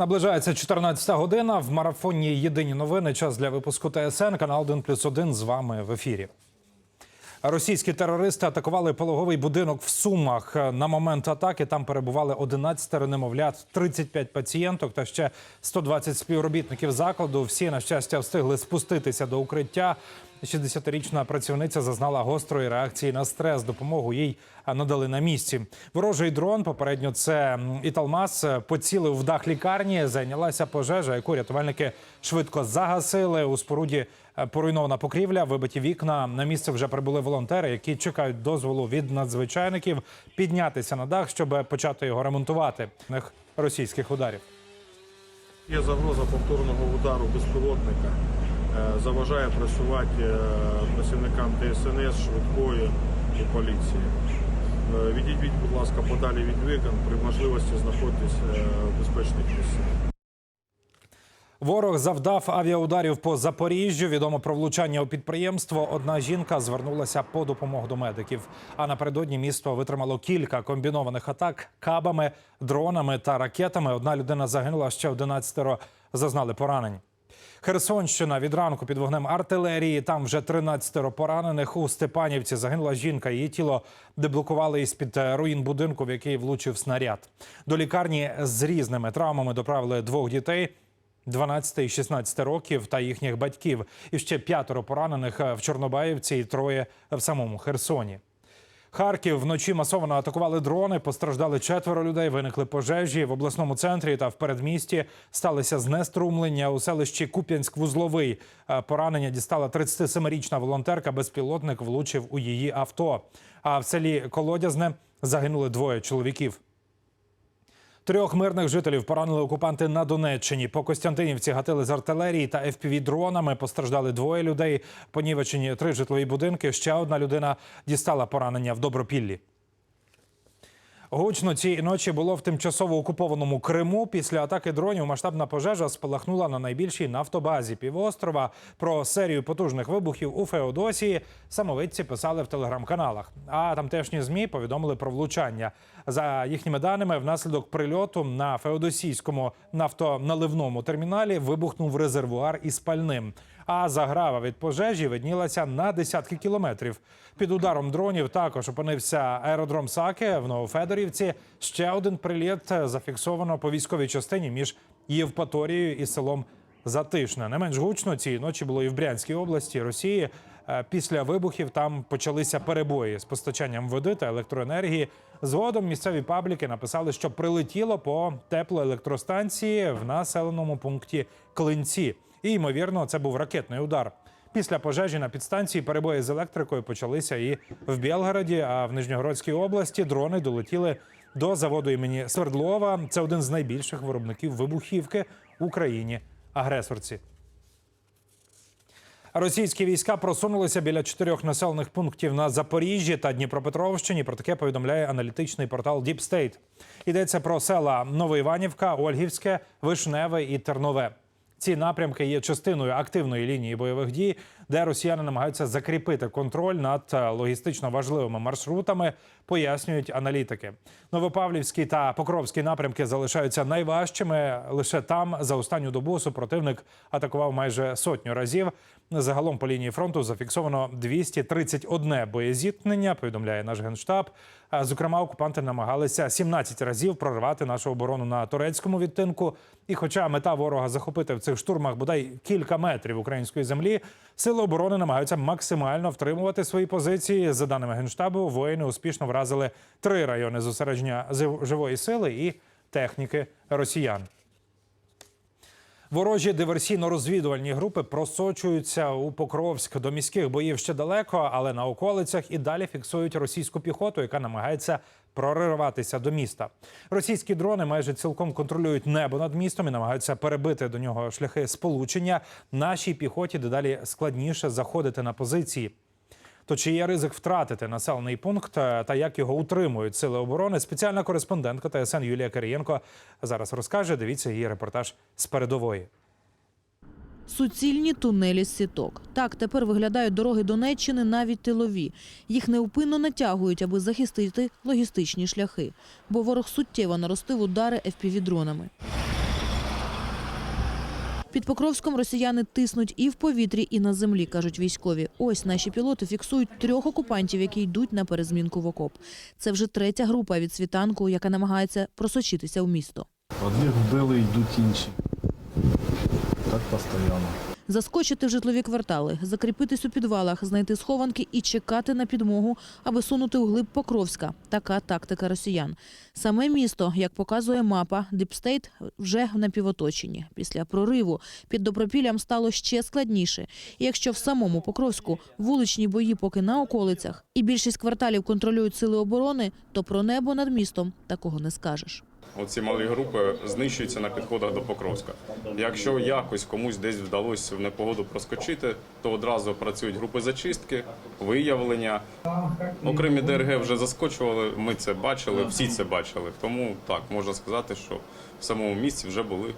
Наближається 14 година. В марафоні Єдині новини. Час для випуску ТСН. Канал 1 плюс 1 з вами в ефірі. Російські терористи атакували пологовий будинок в Сумах. На момент атаки там перебували 11 немовлят, 35 пацієнток та ще 120 співробітників закладу. Всі, на щастя, встигли спуститися до укриття. 60-річна працівниця зазнала гострої реакції на стрес. Допомогу їй надали на місці. Ворожий дрон, попередньо це Італмас, поцілив в дах лікарні. Зайнялася пожежа, яку рятувальники швидко загасили. У споруді поруйнована покрівля, вибиті вікна. На місце вже прибули волонтери, які чекають дозволу від надзвичайників піднятися на дах, щоб почати його ремонтувати. Російських ударів. Є загроза повторного удару безпілотника. Е, Заважає працювати е, працівникам ДСНС, швидкої і поліції. Е, Відійдіть, будь ласка, подалі від вікон, при можливості знаходитесь е, в безпечних місцях. Ворог завдав авіаударів по Запоріжжю. Відомо про влучання у підприємство. Одна жінка звернулася по допомогу до медиків. А напередодні місто витримало кілька комбінованих атак кабами, дронами та ракетами. Одна людина загинула, ще 11 зазнали поранень. Херсонщина від ранку під вогнем артилерії. Там вже 13 поранених. У Степанівці загинула жінка. Її тіло деблокували із під руїн будинку, в який влучив снаряд. До лікарні з різними травмами доправили двох дітей. 12 і 16 років та їхніх батьків, і ще п'ятеро поранених в Чорнобаївці і троє в самому Херсоні. Харків вночі масово атакували дрони. Постраждали четверо людей. Виникли пожежі в обласному центрі та в передмісті. Сталися знеструмлення у селищі Куп'янськ-Вузловий. Е, Поранення дістала 37-річна волонтерка. Безпілотник влучив у її авто. А в селі Колодязне загинули двоє чоловіків. Трьох мирних жителів поранили окупанти на Донеччині. По Костянтинівці гатили з артилерії та fpv дронами. Постраждали двоє людей. Понівечені три житлові будинки. Ще одна людина дістала поранення в Добропіллі. Гучно цієї ночі було в тимчасово окупованому Криму. Після атаки дронів масштабна пожежа спалахнула на найбільшій нафтобазі півострова. Про серію потужних вибухів у Феодосії самовидці писали в телеграм-каналах. А тамтешні змі повідомили про влучання. За їхніми даними, внаслідок прильоту на феодосійському нафтоналивному терміналі вибухнув резервуар із пальним. А заграва від пожежі виднілася на десятки кілометрів. Під ударом дронів також опинився аеродром Саке в Новофедорівці. Ще один приліт зафіксовано по військовій частині між Євпаторією і селом Затишне. Не менш гучно цієї ночі було і в Брянській області Росії. Е, Після вибухів там почалися перебої з постачанням води та електроенергії. Згодом місцеві пабліки написали, що прилетіло по теплоелектростанції в населеному пункті Клинці. І ймовірно, це був ракетний удар. Після пожежі на підстанції перебої з електрикою почалися і в Білгороді, а в Нижньогородській області дрони долетіли до заводу імені Свердлова. Це один з найбільших виробників вибухівки в Україні агресорці. Російські війська просунулися біля чотирьох населених пунктів на Запоріжжі та Дніпропетровщині. Про таке повідомляє аналітичний портал Deep State. Йдеться про села Новоіванівка, Ольгівське, Вишневе і Тернове. Ці напрямки є частиною активної лінії бойових дій, де росіяни намагаються закріпити контроль над е, логістично важливими маршрутами, пояснюють аналітики. Новопавлівський та Покровський напрямки залишаються найважчими. Лише там за останню добу супротивник атакував майже сотню разів. Загалом по лінії фронту зафіксовано 231 боєзіткнення. Повідомляє наш генштаб. Зокрема, окупанти намагалися 17 разів прорвати нашу оборону на турецькому відтинку. І, хоча мета ворога захопити в цих штурмах бодай кілька метрів української землі, сили оборони намагаються максимально втримувати свої позиції. За даними генштабу, воїни успішно вразили три райони зосередження живої сили і техніки росіян. Ворожі диверсійно-розвідувальні групи просочуються у Покровськ. До міських боїв ще далеко, але на околицях і далі фіксують російську піхоту, яка намагається прориватися до міста. Російські дрони майже цілком контролюють небо над містом і намагаються перебити до нього шляхи сполучення. Нашій піхоті дедалі складніше заходити на позиції. То чи є ризик втратити населений пункт е, та як його утримують сили оборони? Спеціальна кореспондентка ТСН Юлія Кирієнко зараз розкаже. Дивіться її репортаж з передової. Суцільні тунелі з сіток. Так тепер виглядають дороги Донеччини навіть тилові. Їх неупинно натягують, аби захистити логістичні шляхи. Бо ворог суттєво наростив удари FPV-дронами. Під Покровськом росіяни тиснуть і в повітрі, і на землі, кажуть військові. Ось наші пілоти фіксують трьох окупантів, які йдуть на перезмінку в окоп. Це вже третя група від світанку, яка намагається просочитися в місто. Одних вбили, йдуть інші. Так постійно. Заскочити в житлові квартали, закріпитись у підвалах, знайти схованки і чекати на підмогу, аби сунути у глиб Покровська. Така тактика росіян. Саме місто, як показує мапа, Діпстейт вже в напівоточенні. Після прориву під Добропіллям стало ще складніше. І якщо в самому Покровську вуличні бої поки на околицях, і більшість кварталів контролюють сили оборони, то про небо над містом такого не скажеш. Оці малі групи знищуються на підходах до Покровська. Якщо якось комусь десь вдалося в непогоду проскочити, то одразу працюють групи зачистки, виявлення. Окремі ДРГ вже заскочували. Ми це бачили, всі це бачили. Тому так можна сказати, що в самому місці вже були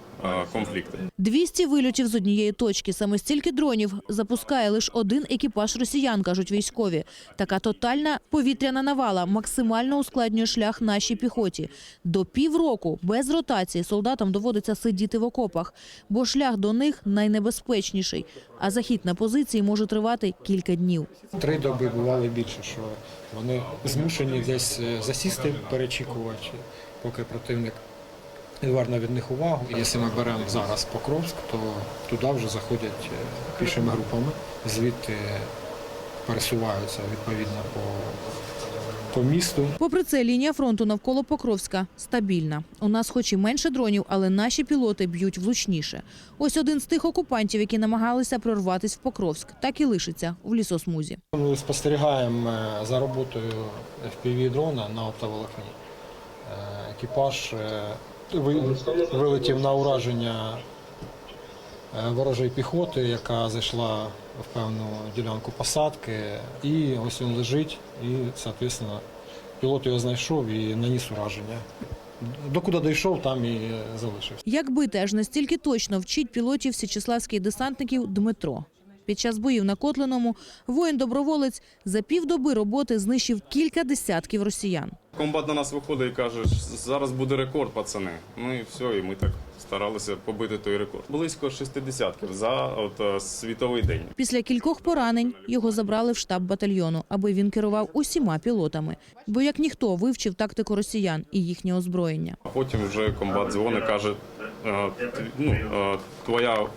конфлікти. 200 вильотів з однієї точки. Саме стільки дронів запускає лише один екіпаж росіян, кажуть військові. Така тотальна повітряна навала максимально ускладнює шлях нашій піхоті. До півроку без ротації солдатам доводиться сидіти в окопах, бо шлях до них найнебезпечніший. А захід на позиції може тривати кілька днів. Три доби бувало більше, що вони змушені десь е, засісти, перечікувати, поки противник відверне від них увагу. Якщо ми беремо зараз Покровськ, то туди вже заходять е, пішими групами, звідти пересуваються відповідно по, по місту. Попри це, лінія фронту навколо Покровська стабільна. У нас хоч і менше дронів, але наші пілоти б'ють влучніше. Ось один з тих окупантів, які намагалися прорватися в Покровськ, так і лишиться в лісосмузі. Ми спостерігаємо е, за роботою FPV-дрона на оптоволокні. Е, Екіпаж е, вилетів на ураження е, ворожої піхоти, яка зайшла в певну ділянку посадки. І ось він лежить, і, соответственно, пілот його знайшов і наніс ураження. Докуди дійшов, там і е, залишився. Як бити аж настільки точно вчить пілотів січеславських десантників Дмитро. Під час боїв на Котлиному воїн-доброволець за півдоби роботи знищив кілька десятків росіян. Комбат на нас виходить і каже, зараз буде рекорд, пацани. Ну і все, і ми так старалися побити той рекорд. Близько 60 за от, е, світовий день. Після кількох поранень його забрали в штаб батальйону, аби він керував усіма пілотами. Бо як ніхто вивчив тактику росіян і їхнє озброєння. А потім вже комбат дзвонить, каже, е, ну, е, твоя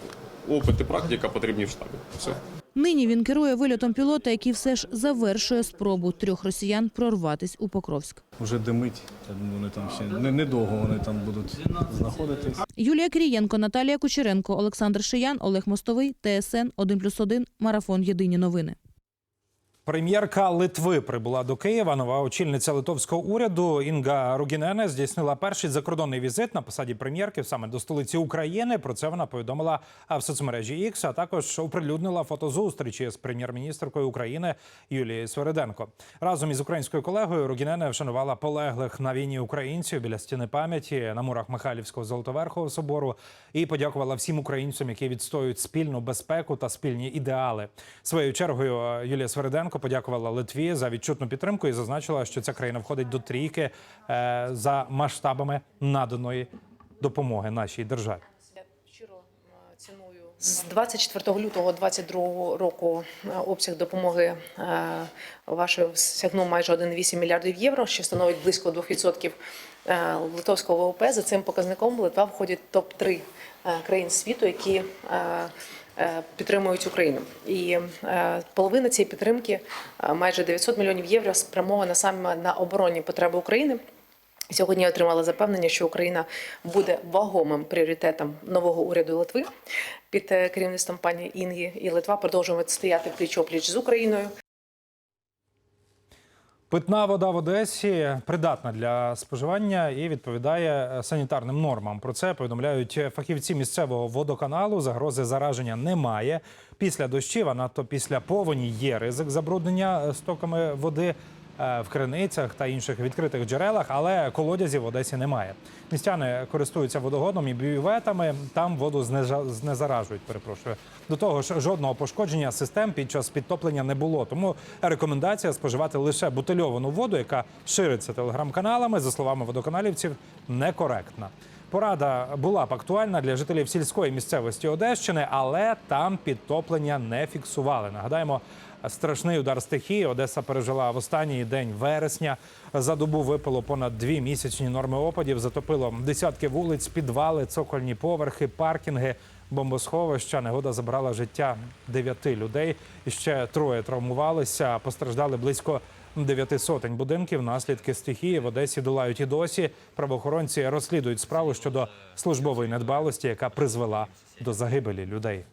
опит і практика потрібні в штабі. Все. Нині він керує вильотом пілота, який все ж завершує спробу трьох росіян прорватися у Покровськ. Уже димить. Я думаю, вони там ще не- недовго вони там будуть знаходитись. Юлія Крієнко, Наталія Кучеренко, Олександр Шиян, Олег Мостовий, ТСН 1+,1, Марафон Єдині новини. Прем'єрка Литви прибула до Києва. Нова очільниця литовського уряду Інга Ругінене здійснила перший закордонний візит на посаді прем'єрки саме до столиці України. Про це вона повідомила в соцмережі X, а також оприлюднила фотозустрічі з прем'єр-міністркою України Юлією Свериденко. Разом із українською колегою Ругінене вшанувала полеглих на війні українців біля стіни пам'яті на мурах Михайлівського Золотоверхового собору і подякувала всім українцям, які відстоюють спільну безпеку та спільні ідеали. Своєю чергою Юлія Свериденко подякувала Литві за відчутну підтримку і зазначила, що ця країна входить до трійки е, за масштабами наданої допомоги нашій державі. Е, з 24 лютого 2022 року е, обсяг допомоги вашої сягнув майже 1,8 мільярдів євро, що становить близько 2% е, литовського ВВП. За цим показником Литва входить в топ 3 країн світу, які підтримують Україну. І е, половина цієї підтримки, е, майже 900 мільйонів євро, спрямована саме на оборонні потреби України. Сьогодні я отримала запевнення, що Україна буде вагомим пріоритетом нового уряду Литви під е, керівництвом пані Інги. І Литва продовжує стояти пліч опліч з Україною. Питна вода в Одесі придатна для споживання і відповідає е, санітарним нормам. Про це повідомляють фахівці місцевого водоканалу. Загрози зараження немає. Після дощів, а надто після повені є ризик забруднення е, стоками води в криницях та інших відкритих джерелах, але колодязів в Одесі немає. Містяни користуються водогодом і бюветами. Там воду знезаражують. Перепрошую. До того ж, жодного пошкодження систем під час підтоплення не було. Тому рекомендація споживати лише бутильовану воду, яка шириться телеграм-каналами, за словами водоканалівців, некоректна. Порада була б актуальна для жителів сільської місцевості Одещини, але там підтоплення не фіксували. Нагадаємо, страшний удар стихії Одеса пережила в останній день вересня. За добу випало понад дві місячні норми опадів. Затопило десятки вулиць, підвали, цокольні поверхи, паркінги, бомбосховища. Негода забрала життя дев'яти людей. Ще троє травмувалися. Постраждали близько дев'яти сотень будинків. Наслідки стихії в Одесі долають і досі. Правоохоронці розслідують справу щодо службової недбалості, яка призвела до загибелі людей.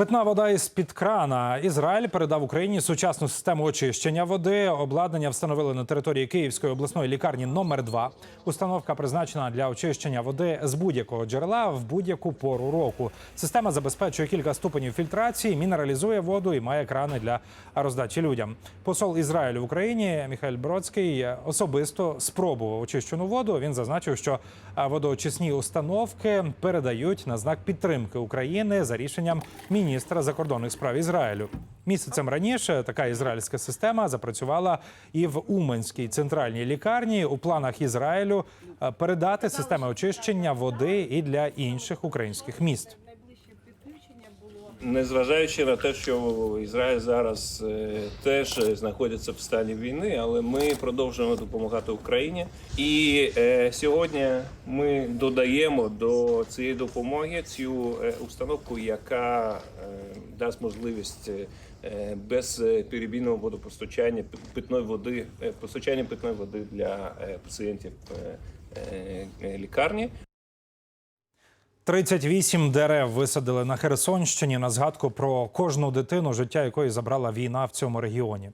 Питна вода із під крана. Ізраїль передав Україні сучасну систему очищення води. Обладнання встановили на території Київської обласної лікарні номер 2 Установка призначена для очищення води з будь-якого джерела в будь-яку пору року. Система забезпечує кілька ступенів фільтрації, мінералізує воду і має крани для роздачі людям. Посол Ізраїлю в Україні Міхайль Бродський особисто спробував очищену воду. Він зазначив, що а, водоочисні установки передають на знак підтримки України за рішенням міністра закордонних справ Ізраїлю. Місяцем раніше така ізраїльська система запрацювала і в Уманській центральній лікарні. У планах Ізраїлю е, передати системи очищення води і для інших українських міст. Незважаючи на те, що Ізраїль зараз е, теж знаходиться в стані війни, але ми продовжуємо допомагати Україні. І е, сьогодні ми додаємо до цієї допомоги цю е, установку, яка дасть можливість без перебійного водопостачання пи- питної води, постачання питної води для пацієнтів лікарні. 38 дерев висадили на Херсонщині на згадку про кожну дитину, життя якої забрала війна в цьому регіоні.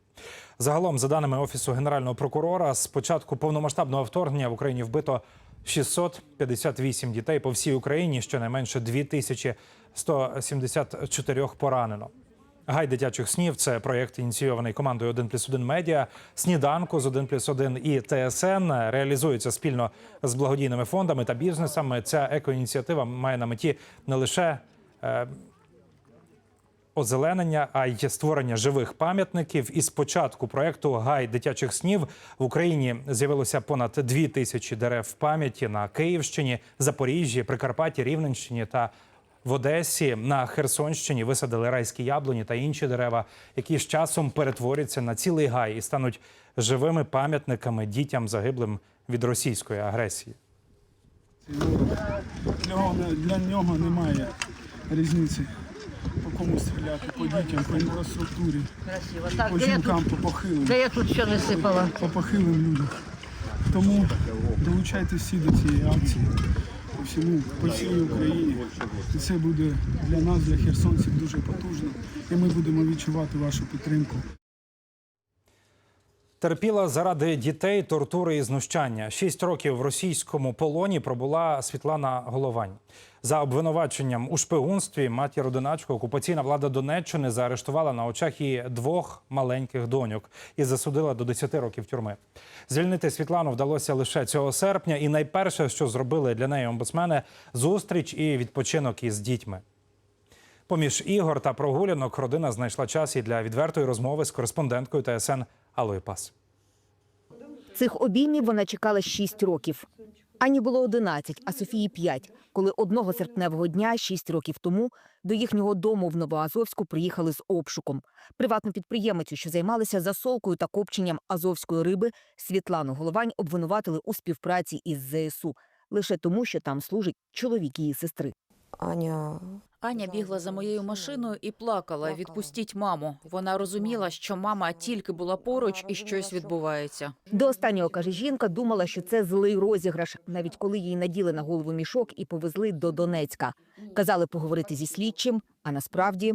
Загалом, за даними офісу генерального прокурора, з початку повномасштабного вторгнення в Україні вбито 658 дітей по всій Україні, щонайменше 2174 поранено. Гай дитячих снів це проєкт, ініційований командою 1 плюс 1 медіа. Сніданку з 1 плюс 1 і ТСН реалізується спільно з благодійними фондами та бізнесами. Ця екоініціатива має на меті не лише е, озеленення, а й створення живих пам'ятників. І з початку проекту Гай дитячих снів в Україні з'явилося понад дві тисячі дерев пам'яті на Київщині, Запоріжжі, Прикарпатті, Рівненщині та в Одесі на Херсонщині висадили райські яблуні та інші дерева, які з часом перетворяться на цілий гай і стануть живими пам'ятниками дітям загиблим від російської агресії. Для нього, немає різниці, по кому стріляти, по дітям, по інфраструктурі, Красиво. Так, по жінкам, по похилим, де я тут що не сипала? по похилим людям. Тому долучайтесь всі до цієї акції всьому, по всій Україні. І це буде для нас, для херсонців, дуже потужно. І ми будемо відчувати вашу підтримку. Терпіла заради дітей тортури і знущання. Шість років в російському полоні пробула Світлана Головань. За обвинуваченням у шпигунстві матір одиначку окупаційна влада Донеччини заарештувала на очах її двох маленьких доньок і засудила до 10 років тюрми. Звільнити Світлану вдалося лише цього серпня, і найперше, що зробили для неї омбудсмени – зустріч і відпочинок із дітьми. Поміж ігор та прогулянок родина знайшла час і для відвертої розмови з кореспонденткою ТСН Алою Пас. Цих обіймів вона чекала 6 років. Ані було 11, а Софії 5, коли одного серпневого дня, 6 років тому, до їхнього дому в Новоазовську приїхали з обшуком. Приватну підприємицю, що займалася засолкою та копченням азовської риби, Світлану Головань обвинуватили у співпраці із ЗСУ лише тому, що там служить чоловік її сестри. Аня Аня бігла за моєю машиною і плакала. Відпустіть маму. Вона розуміла, що мама тільки була поруч і щось відбувається. До останнього каже жінка, думала, що це злий розіграш, навіть коли їй наділи на голову мішок і повезли до Донецька. Казали поговорити зі слідчим, а насправді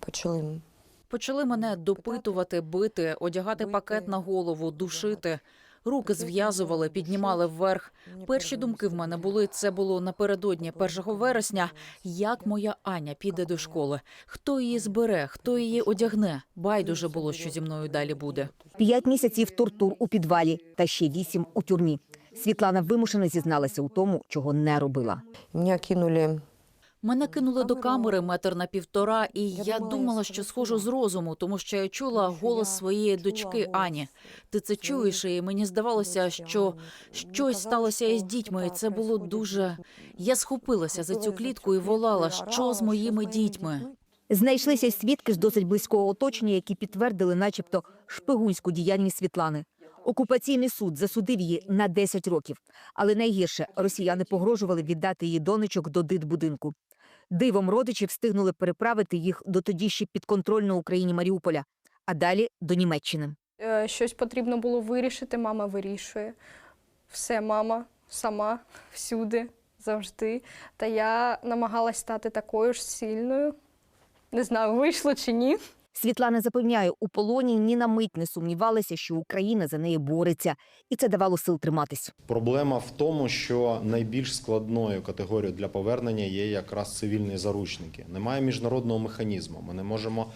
почали Почали мене допитувати, бити, одягати пакет на голову, душити. Руки зв'язували, піднімали вверх. Перші думки в мене були: це було напередодні 1 вересня. Як моя Аня піде до школи? Хто її збере? Хто її одягне? Байдуже було, що зі мною далі буде. п'ять місяців тортур у підвалі та ще вісім у тюрмі. Світлана вимушено зізналася у тому, чого не робила. Меня кинули Мене кинули до камери метр на півтора, і я думала, що схожу з розуму, тому що я чула голос своєї дочки Ані. Ти це чуєш, і мені здавалося, що щось сталося із дітьми. І це було дуже. Я схопилася за цю клітку і волала, що з моїми дітьми. Знайшлися свідки з досить близького оточення, які підтвердили, начебто, шпигунську діяльність Світлани. Окупаційний суд засудив її на 10 років. Але найгірше росіяни погрожували віддати її донечок до дитбудинку. Дивом родичі встигнули переправити їх до тоді ще підконтрольного Україні Маріуполя, а далі до Німеччини. Е, Щось потрібно було вирішити, мама вирішує. Все, мама сама, всюди, завжди. Та я намагалась стати такою ж сильною. Не знаю, вийшло чи ні. Світлана запевняє, у полоні ні на мить не сумнівалися, що Україна за неї бореться, і це давало сил триматись. Проблема в тому, що найбільш складною категорією для повернення є якраз цивільні заручники. Немає міжнародного механізму. Ми не можемо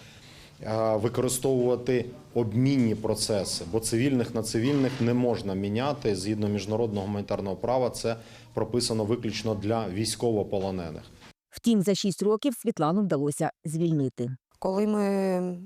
е, використовувати обмінні процеси, бо цивільних на цивільних не можна міняти згідно міжнародного гуманітарного права. Це прописано виключно для військовополонених. Втім, за шість років Світлану вдалося звільнити. Коли ми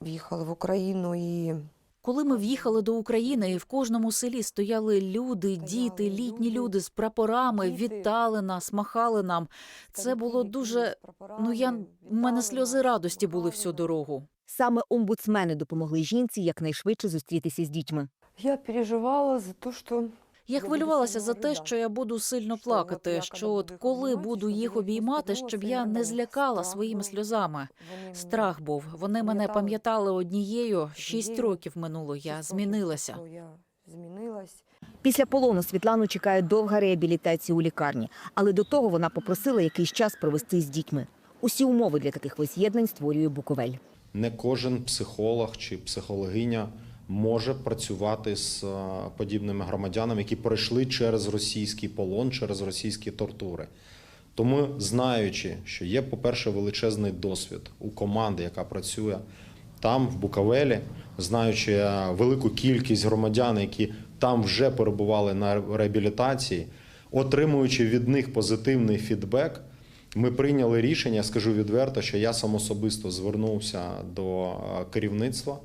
в'їхали в Україну і Коли ми в'їхали до України, і в кожному селі стояли люди, діти, літні люди з прапорами, вітали нас, махали нам. Це було дуже. Ну я в мене сльози радості були всю дорогу. Саме омбудсмени допомогли жінці якнайшвидше зустрітися з дітьми. я переживала за те, що Я хвилювалася за те, що я буду сильно плакати. Що от коли буду їх обіймати, щоб я не злякала своїми сльозами. Страх був. Вони мене пам'ятали однією. Шість років минуло. Я змінилася. Я змінилась. Після полону Світлану чекає довга реабілітація у лікарні, але до того вона попросила якийсь час провести з дітьми. Усі умови для таких воз'єднань створює Буковель. Не кожен психолог чи психологиня може працювати з е, подібними громадянами, які пройшли через російський полон, через російські тортури. Тому, знаючи, що є, по-перше, величезний досвід у команди, яка працює там, в Буковелі, знаючи е, велику кількість громадян, які там вже перебували на реабілітації, отримуючи від них позитивний фідбек, ми прийняли рішення, скажу відверто, що я сам особисто звернувся до е, керівництва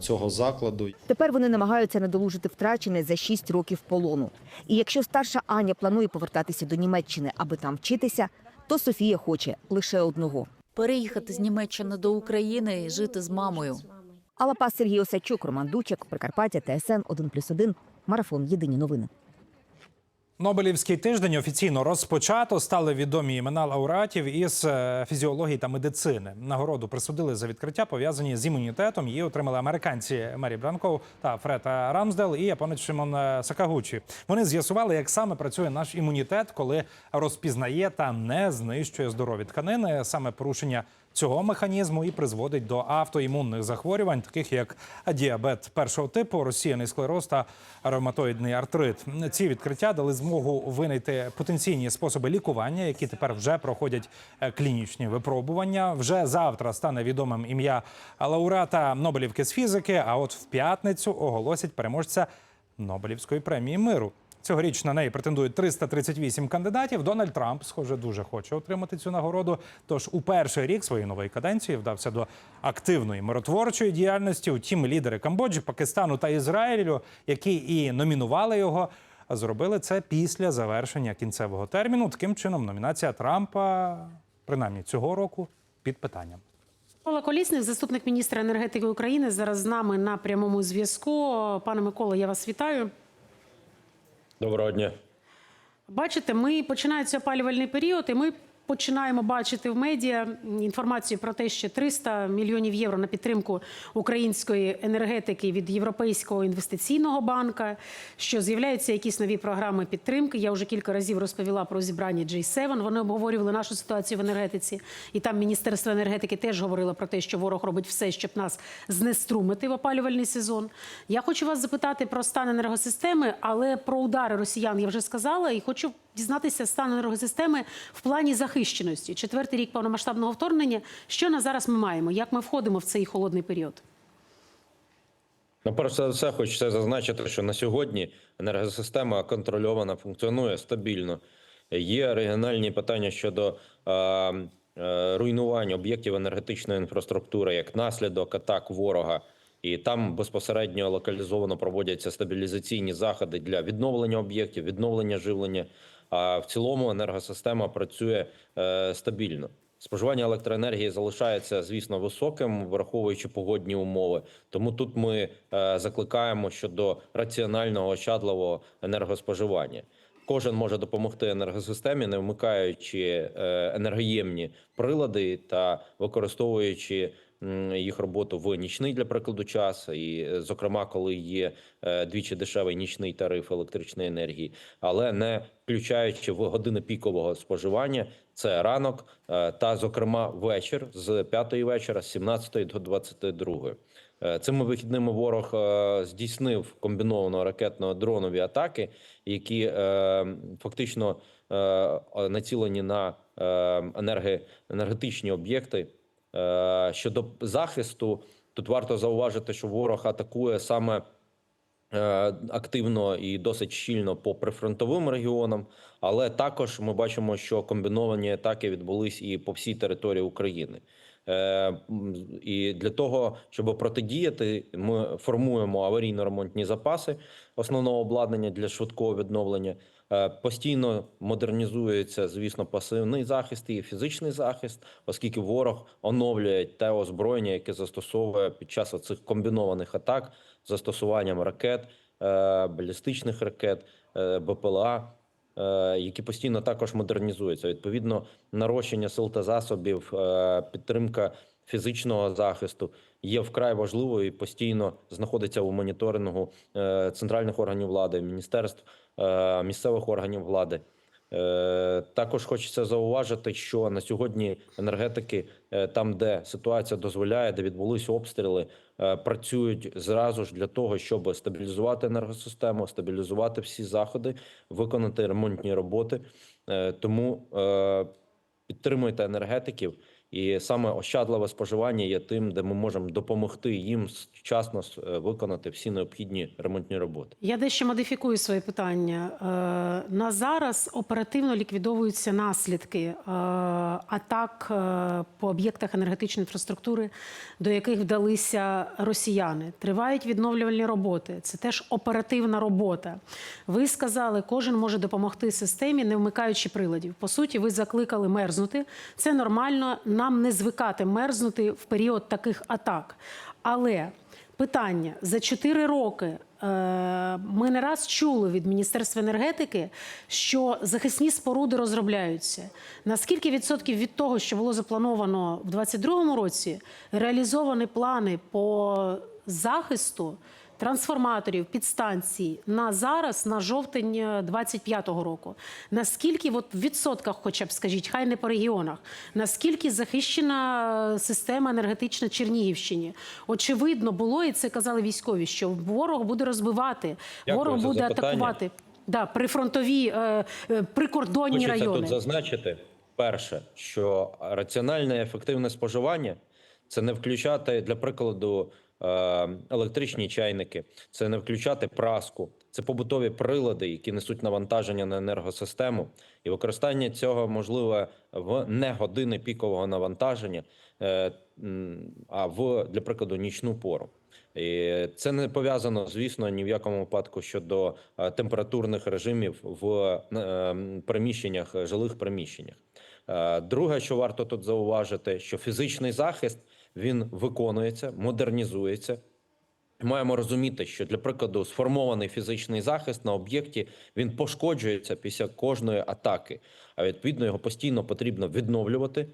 цього закладу. Тепер вони намагаються надолужити втрачене за шість років полону. І якщо старша Аня планує повертатися до Німеччини, аби там вчитися, то Софія хоче лише одного. Переїхати з Німеччини до України і жити з мамою. Алапас Сергій Осадчук, Роман Дучак, Прикарпаття, ТСН 1+,1, Марафон. Єдині новини. Нобелівський тиждень офіційно розпочато. Стали відомі імена лауреатів із е, фізіології та медицини. Нагороду присудили за відкриття, пов'язані з імунітетом. Її отримали американці Мері Бранков та Фрета Рамсдел і японець Шимон е, Сакагучі. Вони з'ясували, як саме працює наш імунітет, коли розпізнає та не знищує здорові тканини. Саме порушення цього механізму і призводить до автоімунних захворювань, таких як діабет першого типу, розсіяний склероз та ревматоїдний артрит. Ці відкриття дали змогу винайти потенційні способи лікування, які тепер вже проходять е, клінічні випробування. Вже завтра стане відомим ім'я лауреата Нобелівки з фізики. А от в п'ятницю оголосять переможця Нобелівської премії миру. Цьогоріч на неї претендують 338 кандидатів. Дональд Трамп, схоже, дуже хоче отримати цю нагороду. Тож у перший рік своєї нової каденції вдався до активної миротворчої діяльності. Утім, лідери Камбоджі, Пакистану та Ізраїлю, які і номінували його, зробили це після завершення кінцевого терміну. Таким чином, номінація Трампа, принаймні цього року, під питанням. Микола Колісник, заступник міністра енергетики України, зараз з нами на прямому зв'язку. Пане Миколо, я вас вітаю. Доброго дня. Бачите, ми починається опалювальний період, і ми починаємо бачити в медіа інформацію про те, що 300 мільйонів євро на підтримку української енергетики від Європейського інвестиційного банка, що з'являються якісь нові програми підтримки. Я вже кілька разів розповіла про зібрання G7. Вони обговорювали нашу ситуацію в енергетиці, і там Міністерство енергетики теж говорило про те, що ворог робить все, щоб нас знеструмити в опалювальний сезон. Я хочу вас запитати про стан енергосистеми, але про удари росіян я вже сказала, і хочу дізнатися стан енергосистеми в плані захищеності. Четвертий рік повномасштабного вторгнення. Що на зараз ми маємо? Як ми входимо в цей холодний період? Ну, перш за все, хочеться зазначити, що на сьогодні енергосистема контрольована, функціонує стабільно. Є регіональні питання щодо е, е, руйнування об'єктів енергетичної інфраструктури як наслідок атак ворога. І там безпосередньо локалізовано проводяться стабілізаційні заходи для відновлення об'єктів, відновлення живлення. А в цілому енергосистема працює е, стабільно. Споживання електроенергії залишається, звісно, високим, враховуючи погодні умови. Тому тут ми е, закликаємо щодо раціонального ощадливого енергоспоживання. Кожен може допомогти енергосистемі, не вмикаючи е, енергоємні прилади та використовуючи їх роботу в нічний для прикладу час, і е, зокрема, коли є е, двічі дешевий нічний тариф електричної енергії, але не включаючи в години пікового споживання. Це ранок е, та, зокрема, вечір з 5 вечора, з 17 до 22. Е, Цими вихідними ворог здійснив комбіновану ракетно-дронові атаки, які фактично націлені на енерги, енергетичні об'єкти. Е, Щодо захисту, тут варто зауважити, що ворог атакує саме е, активно і досить щільно по прифронтовим регіонам, але також ми бачимо, що комбіновані атаки відбулись і по всій території України. Е, І для того, щоб протидіяти, ми формуємо аварійно-ремонтні запаси основного обладнання для швидкого відновлення. Е, Постійно модернізується, звісно, пасивний захист і фізичний захист, оскільки ворог оновлює те озброєння, яке застосовує під час цих комбінованих атак застосуванням ракет, е, балістичних ракет, е, БПЛА. Які постійно також модернізуються. Відповідно, нарощення сил та засобів, підтримка фізичного захисту є вкрай важливою і постійно знаходиться у моніторингу е, центральних органів влади, міністерств, е, місцевих органів влади. Е, Також хочеться зауважити, що на сьогодні енергетики, там, де ситуація дозволяє, де відбулись обстріли, працюють зразу ж для того, щоб стабілізувати енергосистему, стабілізувати всі заходи, виконати ремонтні роботи. Тому підтримуйте енергетиків. І саме ощадливе споживання є тим, де ми можемо допомогти їм вчасно е, виконати всі необхідні ремонтні роботи. Я дещо модифікую своє питання. Е, На зараз оперативно ліквідовуються наслідки е, атак по об'єктах енергетичної інфраструктури, до яких вдалися росіяни. Тривають відновлювальні роботи. Це теж оперативна робота. Ви сказали, кожен може допомогти системі, не вмикаючи приладів. По суті, ви закликали мерзнути. Це нормально. Нам не звикати мерзнути в період таких атак. Але питання за 4 роки. е, Ми не раз чули від Міністерства енергетики, що захисні споруди розробляються. Наскільки відсотків від того, що було заплановано в 2022 році, реалізовані плани по захисту трансформаторів, підстанцій на зараз, на жовтень 25-го року? Наскільки, от в відсотках, хоча б скажіть, хай не по регіонах, наскільки захищена система енергетична Чернігівщині? Очевидно було, і це казали військові, що ворог буде розбивати, Дякую ворог буде запитання. атакувати. Да, прифронтові, е, е, прикордонні Хочеться райони. тут зазначити перше, що раціональне і ефективне споживання це не включати для прикладу е, електричні чайники, це не включати праску, це побутові прилади, які несуть навантаження на енергосистему, і використання цього можливе в не години пікового навантаження, е, а в для прикладу нічну пору. І це не пов'язано, звісно, ні в якому випадку щодо е, температурних режимів в е, приміщеннях, е, жилих приміщеннях. Е, Друге, що варто тут зауважити, що фізичний захист він виконується, модернізується. Маємо розуміти, що для прикладу сформований фізичний захист на об'єкті він пошкоджується після кожної атаки, а відповідно його постійно потрібно відновлювати.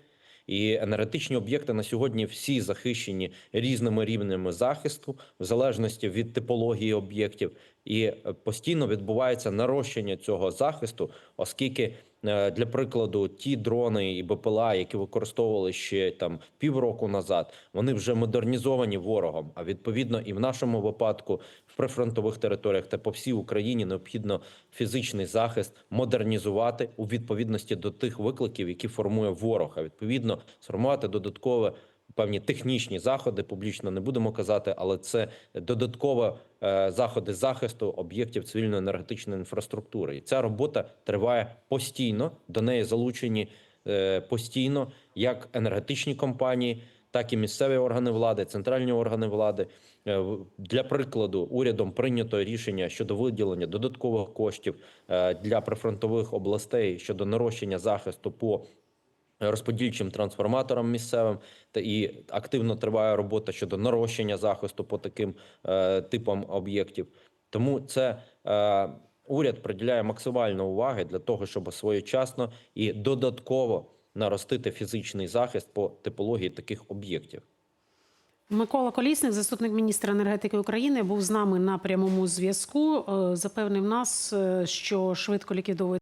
І енергетичні об'єкти на сьогодні всі захищені різними рівнями захисту, в залежності від типології об'єктів, і е, постійно відбувається нарощення цього захисту, оскільки для прикладу ті дрони і БПЛА, які використовували ще там півроку назад, вони вже модернізовані ворогом. А відповідно, і в нашому випадку в прифронтових територіях та по всій Україні необхідно фізичний захист модернізувати у відповідності до тих викликів, які формує ворог. А відповідно сформувати додаткове певні технічні заходи. Публічно не будемо казати, але це додатково е, заходи захисту об'єктів цивільної енергетичної інфраструктури. І ця робота триває постійно. До неї залучені е, постійно як енергетичні компанії, так і місцеві органи влади, центральні органи влади. Е, Для прикладу, урядом прийнято рішення щодо виділення додаткових коштів для прифронтових областей щодо нарощення захисту по розподільчим трансформаторам місцевим та і активно триває робота щодо нарощення захисту по таким е, типам об'єктів. Тому це е, уряд приділяє максимально уваги для того, щоб своєчасно і додатково наростити фізичний захист по типології таких об'єктів. Микола Колісник, заступник міністра енергетики України, був з нами на прямому зв'язку. Е, Запевнив нас, е, що швидко ліквідовує